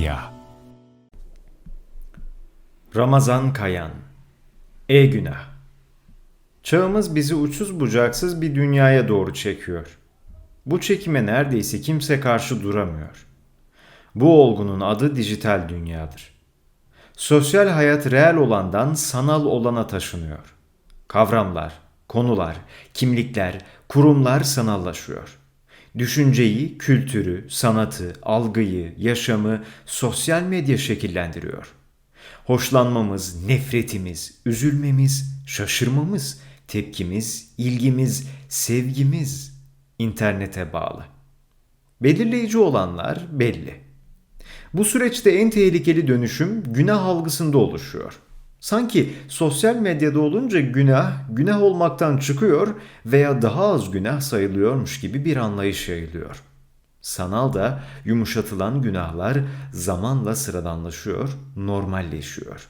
Medya Ramazan Kayan E günah Çağımız bizi uçsuz bucaksız bir dünyaya doğru çekiyor. Bu çekime neredeyse kimse karşı duramıyor. Bu olgunun adı dijital dünyadır. Sosyal hayat reel olandan sanal olana taşınıyor. Kavramlar, konular, kimlikler, kurumlar sanallaşıyor. Düşünceyi, kültürü, sanatı, algıyı, yaşamı sosyal medya şekillendiriyor. Hoşlanmamız, nefretimiz, üzülmemiz, şaşırmamız, tepkimiz, ilgimiz, sevgimiz internete bağlı. Belirleyici olanlar belli. Bu süreçte en tehlikeli dönüşüm günah algısında oluşuyor. Sanki sosyal medyada olunca günah, günah olmaktan çıkıyor veya daha az günah sayılıyormuş gibi bir anlayış yayılıyor. Sanal da yumuşatılan günahlar zamanla sıradanlaşıyor, normalleşiyor.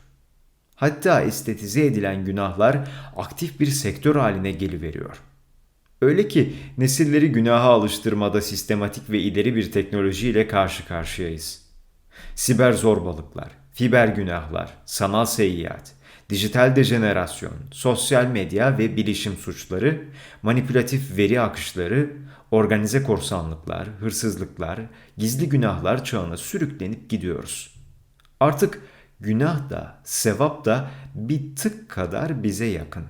Hatta estetize edilen günahlar aktif bir sektör haline geliveriyor. Öyle ki nesilleri günaha alıştırmada sistematik ve ileri bir teknolojiyle karşı karşıyayız. Siber zorbalıklar, fiber günahlar, sanal seyyat, dijital dejenerasyon, sosyal medya ve bilişim suçları, manipülatif veri akışları, organize korsanlıklar, hırsızlıklar, gizli günahlar çağına sürüklenip gidiyoruz. Artık günah da, sevap da bir tık kadar bize yakın.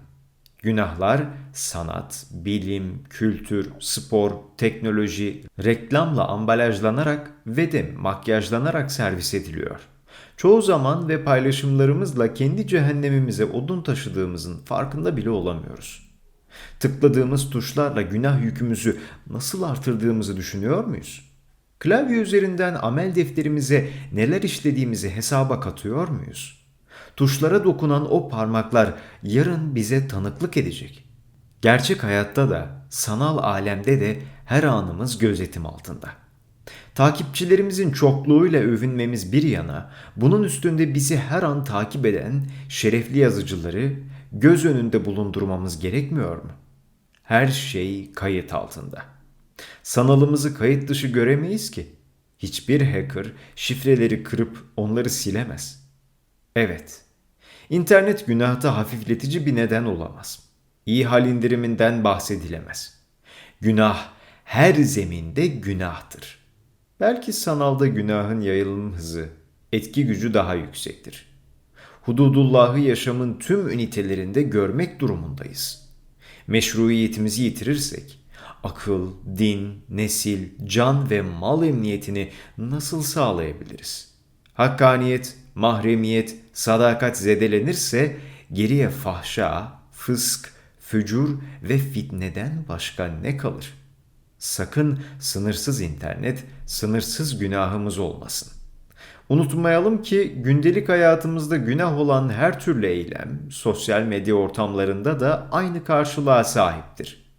Günahlar sanat, bilim, kültür, spor, teknoloji, reklamla ambalajlanarak ve de makyajlanarak servis ediliyor. Çoğu zaman ve paylaşımlarımızla kendi cehennemimize odun taşıdığımızın farkında bile olamıyoruz. Tıkladığımız tuşlarla günah yükümüzü nasıl artırdığımızı düşünüyor muyuz? Klavye üzerinden amel defterimize neler işlediğimizi hesaba katıyor muyuz? Tuşlara dokunan o parmaklar yarın bize tanıklık edecek. Gerçek hayatta da, sanal alemde de her anımız gözetim altında. Takipçilerimizin çokluğuyla övünmemiz bir yana, bunun üstünde bizi her an takip eden şerefli yazıcıları göz önünde bulundurmamız gerekmiyor mu? Her şey kayıt altında. Sanalımızı kayıt dışı göremeyiz ki. Hiçbir hacker şifreleri kırıp onları silemez. Evet, internet günahta hafifletici bir neden olamaz. İyi hal indiriminden bahsedilemez. Günah her zeminde günahtır. Belki sanalda günahın yayılım hızı, etki gücü daha yüksektir. Hududullahı yaşamın tüm ünitelerinde görmek durumundayız. Meşruiyetimizi yitirirsek, akıl, din, nesil, can ve mal emniyetini nasıl sağlayabiliriz? Hakkaniyet, mahremiyet, sadakat zedelenirse geriye fahşa, fısk, fücur ve fitneden başka ne kalır? Sakın sınırsız internet, sınırsız günahımız olmasın. Unutmayalım ki gündelik hayatımızda günah olan her türlü eylem sosyal medya ortamlarında da aynı karşılığa sahiptir.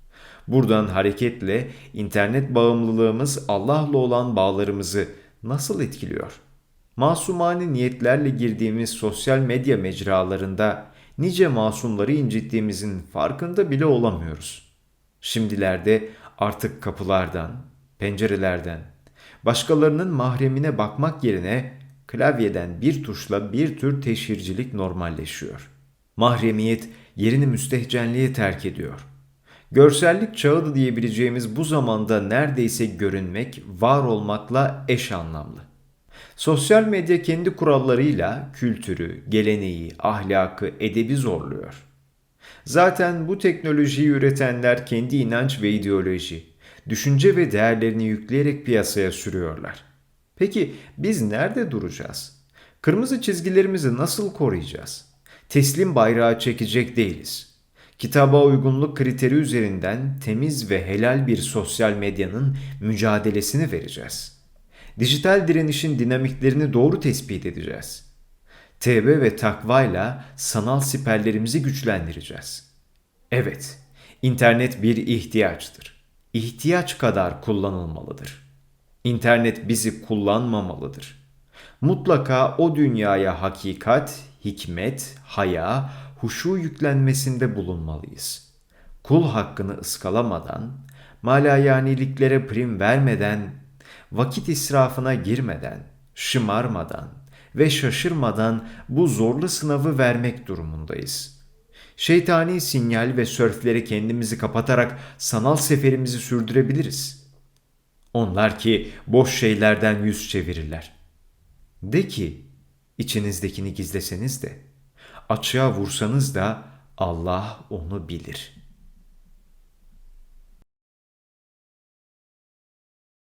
Buradan hareketle internet bağımlılığımız Allah'la olan bağlarımızı nasıl etkiliyor? Masumane niyetlerle girdiğimiz sosyal medya mecralarında nice masumları incittiğimizin farkında bile olamıyoruz. Şimdilerde artık kapılardan, pencerelerden, başkalarının mahremine bakmak yerine klavyeden bir tuşla bir tür teşhircilik normalleşiyor. Mahremiyet yerini müstehcenliğe terk ediyor. Görsellik çağıdı diyebileceğimiz bu zamanda neredeyse görünmek, var olmakla eş anlamlı. Sosyal medya kendi kurallarıyla kültürü, geleneği, ahlakı, edebi zorluyor. Zaten bu teknolojiyi üretenler kendi inanç ve ideoloji, düşünce ve değerlerini yükleyerek piyasaya sürüyorlar. Peki biz nerede duracağız? Kırmızı çizgilerimizi nasıl koruyacağız? Teslim bayrağı çekecek değiliz. Kitaba uygunluk kriteri üzerinden temiz ve helal bir sosyal medyanın mücadelesini vereceğiz. Dijital direnişin dinamiklerini doğru tespit edeceğiz. Tevbe ve takvayla sanal siperlerimizi güçlendireceğiz. Evet, internet bir ihtiyaçtır. İhtiyaç kadar kullanılmalıdır. İnternet bizi kullanmamalıdır. Mutlaka o dünyaya hakikat, hikmet, haya, huşu yüklenmesinde bulunmalıyız. Kul hakkını ıskalamadan, malayaniliklere prim vermeden, vakit israfına girmeden, şımarmadan ve şaşırmadan bu zorlu sınavı vermek durumundayız. Şeytani sinyal ve sörfleri kendimizi kapatarak sanal seferimizi sürdürebiliriz. Onlar ki boş şeylerden yüz çevirirler. De ki, içinizdekini gizleseniz de, açığa vursanız da Allah onu bilir.''